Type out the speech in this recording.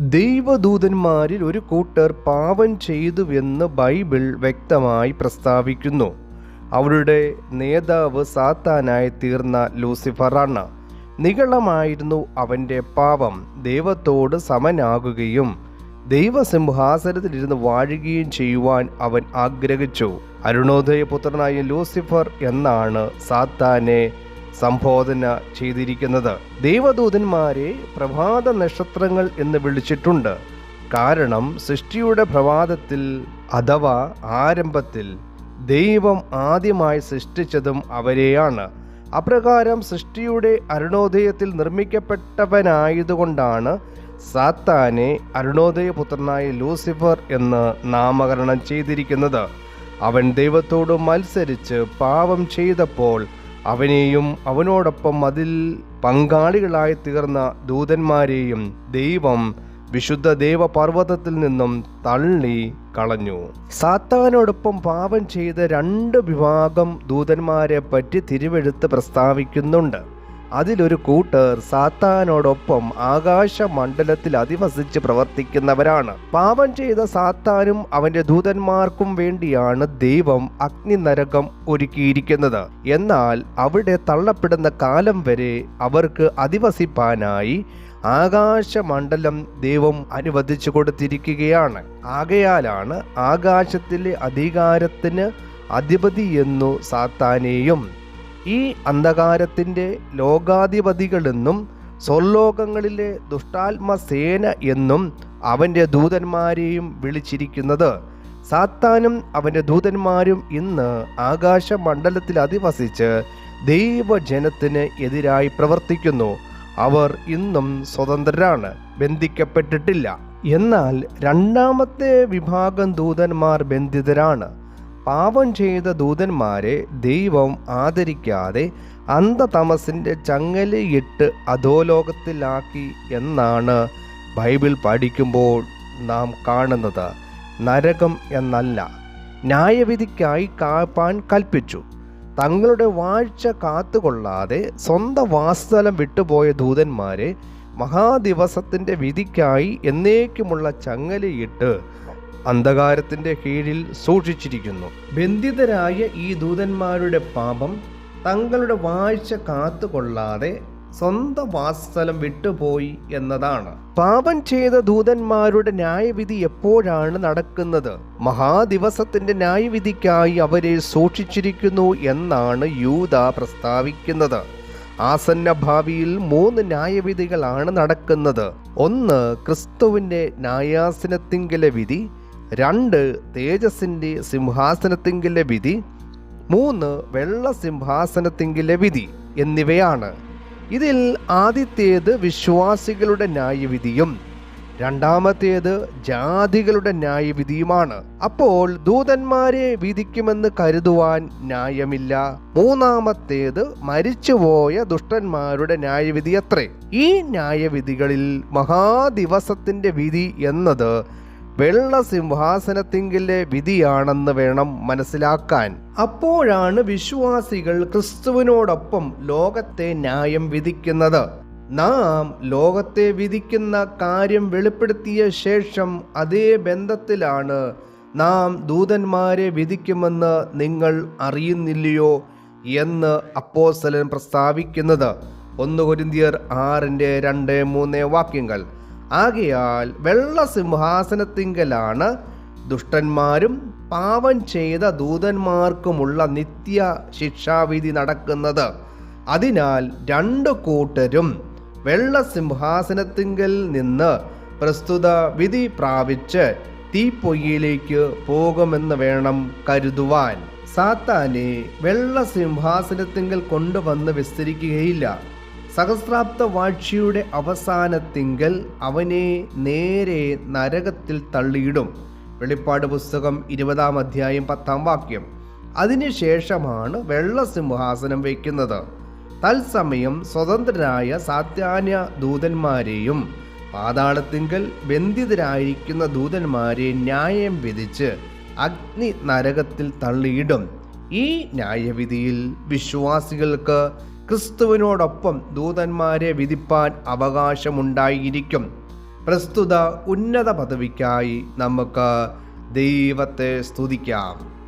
ദൈവദൂതന്മാരിൽ ഒരു കൂട്ടർ പാപം ചെയ്തുവെന്ന് ബൈബിൾ വ്യക്തമായി പ്രസ്താവിക്കുന്നു. അവരുടെ നേതാവ് സാത്താനായി തീർന്ന ലൂസിഫറാണ് നികളമായിരുന്നു അവന്റെ പാപം ദൈവത്തോട് സമനാകുകയും ദൈവസിംഹാസനത്തിലിരുന്ന് വാഴുകയും ചെയ്യുവാൻ അവൻ ആഗ്രഹിച്ചു. അരുണോദയപുത്രനായ ലൂസിഫർ എന്നാണ് സാത്താനെ സംബോധന ചെയ്തിരിക്കുന്നത്. ദൈവദൂതന്മാരെ പ്രഭാത നക്ഷത്രങ്ങൾ എന്ന് വിളിച്ചിട്ടുണ്ട്. കാരണം സൃഷ്ടിയുടെ പ്രഭാതത്തിൽ അഥവാ ആരംഭത്തിൽ ദൈവം ആദ്യമായി സൃഷ്ടിച്ചതും അവരെയാണ്. അപ്രകാരം സൃഷ്ടിയുടെ അരുണോദയത്തിൽ നിർമ്മിക്കപ്പെട്ടവനായതുകൊണ്ടാണ് സാത്താനെ അരുണോദയപുത്രനായ ലൂസിഫർ എന്ന് നാമകരണം ചെയ്തിരിക്കുന്നത്. അവൻ ദൈവത്തോട് മത്സരിച്ച് പാപം ചെയ്തപ്പോൾ അവനെയും അവനോടൊപ്പം അതിൽ പങ്കാളികളായി തീർന്ന ദൂതന്മാരെയും ദൈവം വിശുദ്ധ ദേവപർവതത്തിൽ നിന്നും തള്ളി കളഞ്ഞു. സാത്താനോടൊപ്പം പാപം ചെയ്ത രണ്ട് വിഭാഗം ദൂതന്മാരെ പറ്റി തിരുവെഴുത്ത് പ്രസ്താവിക്കുന്നുണ്ട്. അതിലൊരു കൂട്ടർ സാത്താനോടൊപ്പം ആകാശമണ്ഡലത്തിൽ അധിവസിച്ച് പ്രവർത്തിക്കുന്നവരാണ്. പാപം ചെയ്ത സാത്താനും അവന്റെ ദൂതന്മാർക്കും വേണ്ടിയാണ് ദൈവം അഗ്നി നരകം ഒരുക്കിയിരിക്കുന്നത്. എന്നാൽ അവിടെ തള്ളപ്പെടുന്ന കാലം വരെ അവർക്ക് അധിവസിപ്പാനായി ആകാശമണ്ഡലം ദൈവം അനുവദിച്ചു കൊടുത്തിരിക്കുകയാണ്. ആകയാലാണ് ആകാശത്തിലെ അധികാരത്തിന് അധിപതി എന്നു സാത്താനെയും ഈ അന്ധകാരത്തിന്റെ ലോകാധിപതികളെന്നും സ്വർലോകങ്ങളിലെ ദുഷ്ടാത്മസേന എന്നും അവന്റെ ദൂതന്മാരെയും വിളിച്ചിരിക്കുന്നത്. സാത്താനും അവന്റെ ദൂതന്മാരും ഇന്ന് ആകാശമണ്ഡലത്തിൽ അധിവസിച്ച് ദൈവജനത്തിന് എതിരായി പ്രവർത്തിക്കുന്നു. അവർ ഇന്നും സ്വതന്ത്രരാണ് ബന്ധിക്കപ്പെട്ടിട്ടില്ല. എന്നാൽ രണ്ടാമത്തെ വിഭാഗം ദൂതന്മാർ ബന്ധിതരാണ്. പാപം ചെയ്ത ദൂതന്മാരെ ദൈവം ആദരിക്കാതെ അന്ധതമസിന്റെ ചങ്ങലയിട്ട് അധോലോകത്തിലാക്കി എന്നാണ് ബൈബിൾ പഠിക്കുമ്പോൾ നാം കാണുന്നത്. നരകം എന്നല്ല ന്യായവിധിക്കായി കാപ്പാൻ കൽപ്പിച്ചു. തങ്ങളുടെ വാഴ്ച കാത്തുകൊള്ളാതെ സ്വന്തം വാസ്തലം വിട്ടുപോയ ദൂതന്മാരെ മഹാദിവസത്തിന്റെ വിധിക്കായി എന്നേക്കുമുള്ള ചങ്ങലയിട്ട് അന്ധകാരത്തിന്റെ കീഴിൽ സൂക്ഷിച്ചിരിക്കുന്നു. ബന്ധിതരായ ഈ ദൂതന്മാരുടെ പാപം തങ്ങളുടെ വാഴ്ച കാത്തുകൊള്ളാതെ സ്വന്തം വാസസ്ഥലം വിട്ടുപോയി എന്നതാണ്. പാപം ചെയ്ത ദൂതന്മാരുടെ ന്യായവിധി എപ്പോഴാണ് നടക്കുന്നത്? മഹാദിവസത്തിന്റെ ന്യായവിധിക്കായി അവരെ സൂക്ഷിച്ചിരിക്കുന്നു എന്നാണ് യൂത പ്രസ്താവിക്കുന്നത്. ആസന്ന ഭാവിയിൽ മൂന്ന് ന്യായവിധികളാണ് നടക്കുന്നത്. ഒന്ന് ക്രിസ്തുവിന്റെ ന്യായാസനത്തിങ്കിലെ വിധി രണ്ട് തേജസ്സിന്റെ സിംഹാസനത്തിങ്കിലെ വിധി മൂന്ന് വെള്ള സിംഹാസനത്തിങ്കിലെ വിധി എന്നിവയാണ്. ഇതിൽ ആദ്യത്തേത് വിശ്വാസികളുടെ ന്യായവിധിയും രണ്ടാമത്തേത് ജാതികളുടെ ന്യായവിധിയുമാണ്. അപ്പോൾ ദൂതന്മാരെ വിധിക്കുമെന്ന് കരുതുവാൻ ന്യായമില്ല. മൂന്നാമത്തേത് മരിച്ചുപോയ ദുഷ്ടന്മാരുടെ ന്യായവിധി അത്രേ. ഈ ന്യായവിധികളിൽ മഹാദിവസത്തിന്റെ വിധി എന്നത് വെള്ള സിംഹാസനത്തിങ്കിലെ വിധിയാണെന്ന് വേണം മനസ്സിലാക്കാൻ. അപ്പോഴാണ് വിശ്വാസികൾ ക്രിസ്തുവിനോടൊപ്പം ലോകത്തെ ന്യായം വിധിക്കുന്നത്. നാം ലോകത്തെ വിധിക്കുന്ന കാര്യം വെളിപ്പെടുത്തിയ ശേഷം അതേ ബന്ധത്തിലാണ് നാം ദൂതന്മാരെ വിധിക്കുമെന്ന് നിങ്ങൾ അറിയുന്നില്ലയോ എന്ന് അപ്പോസ്തലൻ പ്രസ്താവിക്കുന്നത്. ഒന്ന് കൊരിന്തിയർ ആറിന്റെ രണ്ട് മൂന്ന് വാക്യങ്ങൾ. ആകയാൽ വെള്ള സിംഹാസനത്തിങ്കലാണ് ദുഷ്ടന്മാരും പാപം ചെയ്ത ദൂതന്മാർക്കുമുള്ള നിത്യ ശിക്ഷാവിധി നടക്കുന്നത്. അതിനാൽ രണ്ടു കൂട്ടരും വെള്ള സിംഹാസനത്തിങ്കൽ നിന്ന് പ്രസ്തുത വിധി പ്രാപിച്ച് തീപ്പൊയ്യയിലേക്ക് പോകുമെന്ന് വേണം കരുതുവാൻ. സാത്താനെ വെള്ള സിംഹാസനത്തിങ്കൽ കൊണ്ടുവന്ന് വിസ്തരിക്കുകയില്ല. സഹസ്രാബ്ദ വാഴ്ചയുടെ അവസാനത്തിങ്കൽ അവനെ നേരെ നരകത്തിൽ തള്ളിയിടും. വെളിപ്പാട് പുസ്തകം ഇരുപതാം അധ്യായം പത്താം വാക്യം. അതിനുശേഷമാണ് വെള്ള സിംഹാസനം വയ്ക്കുന്നത്. തത്സമയം സ്വതന്ത്രരായ സാത്യാന്യ ദൂതന്മാരെയും പാതാളത്തിങ്കൽ ബന്ധിതരായിരിക്കുന്ന ദൂതന്മാരെ ന്യായം വിധിച്ച് അഗ്നി നരകത്തിൽ തള്ളിയിടും. ഈ ന്യായവിധിയിൽ വിശ്വാസികൾക്ക് ക്രിസ്തുവിനോടൊപ്പം ദൂതന്മാരെ വിധിപ്പാൻ അവകാശമുണ്ടായിരിക്കും. പ്രസ്തുത ഉന്നത പദവിക്കായി നമുക്ക് ദൈവത്തെ സ്തുതിക്കാം.